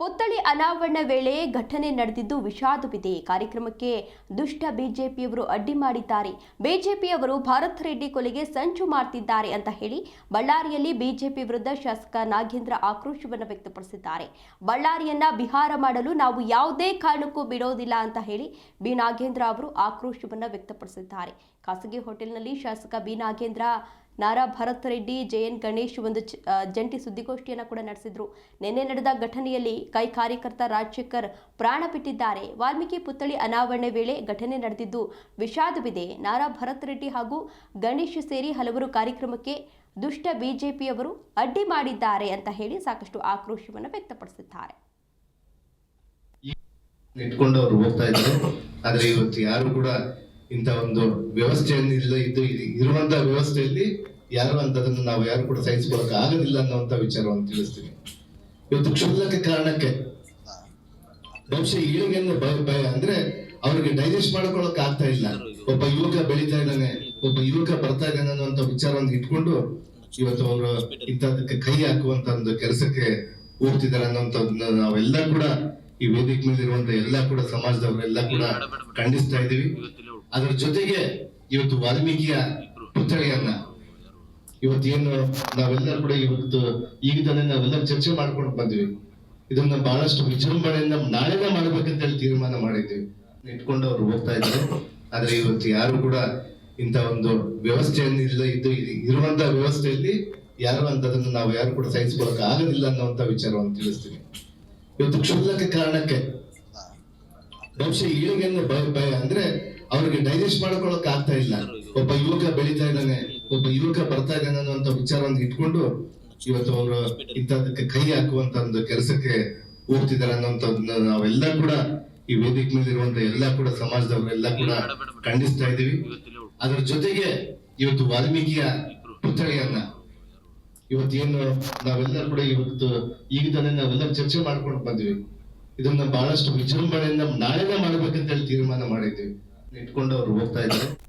ಪುತ್ಥಳಿ ಅನಾವರಣ ವೇಳೆ ಘಟನೆ ನಡೆದಿದ್ದು ವಿಷಾದವಿದೆ. ಕಾರ್ಯಕ್ರಮಕ್ಕೆ ದುಷ್ಟ ಬಿಜೆಪಿಯವರು ಅಡ್ಡಿ ಮಾಡಿದ್ದಾರೆ. ಬಿಜೆಪಿಯವರು ಭಾರತ್ ರೆಡ್ಡಿ ಕೊಲೆಗೆ ಸಂಚು ಮಾಡ್ತಿದ್ದಾರೆ ಅಂತ ಹೇಳಿ ಬಳ್ಳಾರಿಯಲ್ಲಿ ಬಿಜೆಪಿ ವಿರುದ್ಧ ಶಾಸಕ ನಾಗೇಂದ್ರ ಆಕ್ರೋಶವನ್ನು ವ್ಯಕ್ತಪಡಿಸಿದ್ದಾರೆ. ಬಳ್ಳಾರಿಯನ್ನ ಬಿಹಾರ ಮಾಡಲು ನಾವು ಯಾವುದೇ ಕಾರಣಕ್ಕೂ ಬಿಡೋದಿಲ್ಲ ಅಂತ ಹೇಳಿ ಬಿ ನಾಗೇಂದ್ರ ಅವರು ಆಕ್ರೋಶವನ್ನು ವ್ಯಕ್ತಪಡಿಸಿದ್ದಾರೆ. ಖಾಸಗಿ ಹೋಟೆಲ್ನಲ್ಲಿ ಶಾಸಕ ಬಿ ನಾಗೇಂದ್ರ ನಾರಾ ಭರತ್ ರೆಡ್ಡಿ, ಜೆಎನ್ ಗಣೇಶ್ ಒಂದು ಜಂಟಿ ಸುದ್ದಿಗೋಷ್ಠಿಯನ್ನು ಕೂಡ ನಡೆಸಿದ್ರು. ನಿನ್ನೆ ನಡೆದ ಘಟನೆಯಲ್ಲಿ ಕೈ ಕಾರ್ಯಕರ್ತ ರಾಜಶೇಖರ್ ಪ್ರಾಣ ಬಿಟ್ಟಿದ್ದಾರೆ. ವಾಲ್ಮೀಕಿ ಪುತ್ಥಳಿ ಅನಾವರಣೆ ವೇಳೆ ಘಟನೆ ನಡೆದಿದ್ದು ವಿಷಾದವಿದೆ. ನಾರಾ ಭರತ್ ರೆಡ್ಡಿ ಹಾಗೂ ಗಣೇಶ್ ಸೇರಿ ಹಲವರು ಕಾರ್ಯಕ್ರಮಕ್ಕೆ ದುಷ್ಟ ಬಿಜೆಪಿಯವರು ಅಡ್ಡಿ ಮಾಡಿದ್ದಾರೆ ಅಂತ ಹೇಳಿ ಸಾಕಷ್ಟು ಆಕ್ರೋಶವನ್ನು ವ್ಯಕ್ತಪಡಿಸಿದ್ದಾರೆ. ಅವ್ರು ಹೋಗ್ತಾ ಇದ್ರು. ಆದ್ರೆ ಇವತ್ತು ಯಾರು ಕೂಡ ಇಂಥ ಒಂದು ವ್ಯವಸ್ಥೆಯನ್ನು ಇಲ್ಲ ಇದ್ದು ಇದು- ಇರುವಂತ ವ್ಯವಸ್ಥೆಯಲ್ಲಿ ಯಾರು ಅಂತದನ್ನು ನಾವು ಯಾರು ಕೂಡ ಸಹಿಸಿಕೊಳ್ಳಕ್ ಆಗೋದಿಲ್ಲ ಅನ್ನೋಂತ ವಿಚಾರವನ್ನು ತಿಳಿಸ್ತೀನಿ. ಇವತ್ತು ಕ್ಷುಲ್ಲಕ ಕಾರಣಕ್ಕೆ ಬಹುಶಃ ಏಳಿಗೆಯನ್ನು ಭಯ ಭಯ ಅಂದ್ರೆ ಅವ್ರಿಗೆ ಡೈಜೆಸ್ಟ್ ಮಾಡ್ಕೊಳಕ್ ಆಗ್ತಾ ಇಲ್ಲ. ಒಬ್ಬ ಯುವಕ ಬೆಳೀತಾ ಇದ್ದಾನೆ, ಒಬ್ಬ ಯುವಕ ಬರ್ತಾ ಇದ್ದಾನೆ ಅನ್ನುವಂತ ವಿಚಾರವನ್ನು ಇಟ್ಕೊಂಡು ಇವತ್ತು ಅವರು ಇಂಥದಕ್ಕೆ ಕೈ ಹಾಕುವಂತ ಒಂದು ಕೆಲಸಕ್ಕೆ ಹೋಗ್ತಿದ್ದಾರೆ ಅನ್ನೋಂಥದ್ದನ್ನ ನಾವೆಲ್ಲ ಕೂಡ ಈ ವೇದಿಕೆ ಮೇಲೆ ಇರುವಂತ ಎಲ್ಲಾ ಕೂಡ ಸಮಾಜದವರೆಲ್ಲ ಕೂಡ ಖಂಡಿಸ್ತಾ ಇದೀವಿ ಅದರ ಜೊತೆಗೆ ಇವತ್ತು ವಾಲ್ಮೀಕಿಯ ಪುತ್ಥಳಿಯನ್ನ ಇವತ್ತೇನು ನಾವೆಲ್ಲರೂ ಕೂಡ ಇವತ್ತು ಈಗ ತಾನೇ ನಾವೆಲ್ಲ ಚರ್ಚೆ ಮಾಡ್ಕೊಂಡು ಬಂದ್ವಿ. ಇದನ್ನ ಬಹಳಷ್ಟು ವಿಜೃಂಭಣೆಯಿಂದ ನಾಳೆನೇ ಮಾಡ್ಬೇಕಂತ ಹೇಳಿ ತೀರ್ಮಾನ ಮಾಡಿದ್ವಿ. ಇಟ್ಕೊಂಡು ಅವ್ರು ಹೋಗ್ತಾ ಇದ್ರು. ಆದ್ರೆ ಇವತ್ತು ಯಾರು ಕೂಡ ಇಂಥ ಒಂದು ವ್ಯವಸ್ಥೆಯನ್ನು ಇಲ್ಲ ಇದ್ದು ಇದು- ಇರುವಂತ ವ್ಯವಸ್ಥೆಯಲ್ಲಿ ಯಾರು ಅಂತದನ್ನು ನಾವು ಯಾರು ಕೂಡ ಸಹಿಸ್ಕೊಳಕ್ ಆಗೋದಿಲ್ಲ ಅನ್ನುವಂತ ವಿಚಾರವನ್ನು ತಿಳಿಸ್ತೀನಿ. ಇವತ್ತು ಕ್ಷುಲ್ಲಕ ಕಾರಣಕ್ಕೆ ಬಹುಶಃ ಏಳಿಗೆಯನ್ನು ಭಯ ಭಯ ಅಂದ್ರೆ ಅವ್ರಿಗೆ ಡೈಜೆಸ್ಟ್ ಮಾಡ್ಕೊಳಕ್ ಆಗ್ತಾ ಇಲ್ಲ. ಒಬ್ಬ ಯುವಕ ಬೆಳೀತಾ ಇದ್ದಾನೆ ಒಬ್ಬ ಯುವಕ ಬರ್ತಾ ಇದ್ದಾನೆ ಅನ್ನುವಂತ ವಿಚಾರವನ್ನು ಇಟ್ಕೊಂಡು ಇವತ್ತು ಅವರು ಇಂಥದಕ್ಕೆ ಕೈ ಹಾಕುವಂತ ಒಂದು ಕೆಲಸಕ್ಕೆ ಹೋಗ್ತಿದ್ದಾರೆ ಅನ್ನೋಂಥದ್ದನ್ನ ನಾವೆಲ್ಲ ಕೂಡ ಈ ವೇದಿಕೆ ಮೇಲೆ ಇರುವಂತ ಎಲ್ಲ ಕೂಡ ಸಮಾಜದವರೆಲ್ಲ ಕೂಡ ಖಂಡಿಸ್ತಾ ಇದೀವಿ ಅದರ ಜೊತೆಗೆ ಇವತ್ತು ವಾಲ್ಮೀಕಿಯ ಪುತ್ಥಳಿಯನ್ನ ಇವತ್ತೇನು ನಾವೆಲ್ಲ ಕೂಡ ಇವತ್ತು ಈಗ ತಾನೇ ನಾವೆಲ್ಲ ಚರ್ಚೆ ಮಾಡ್ಕೊಂಡು ಬಂದ್ವಿ. ಇದನ್ನ ಬಹಳಷ್ಟು ವಿಜೃಂಭಣೆಯಿಂದ ನಾಳೆನೇ ಮಾಡ್ಬೇಕಂತ ಹೇಳಿ ತೀರ್ಮಾನ ಮಾಡಿದ್ವಿ ಇಟ್ಕೊಂಡು ಅವ್ರು ಹೋಗ್ತಾ ಇದ್ರು.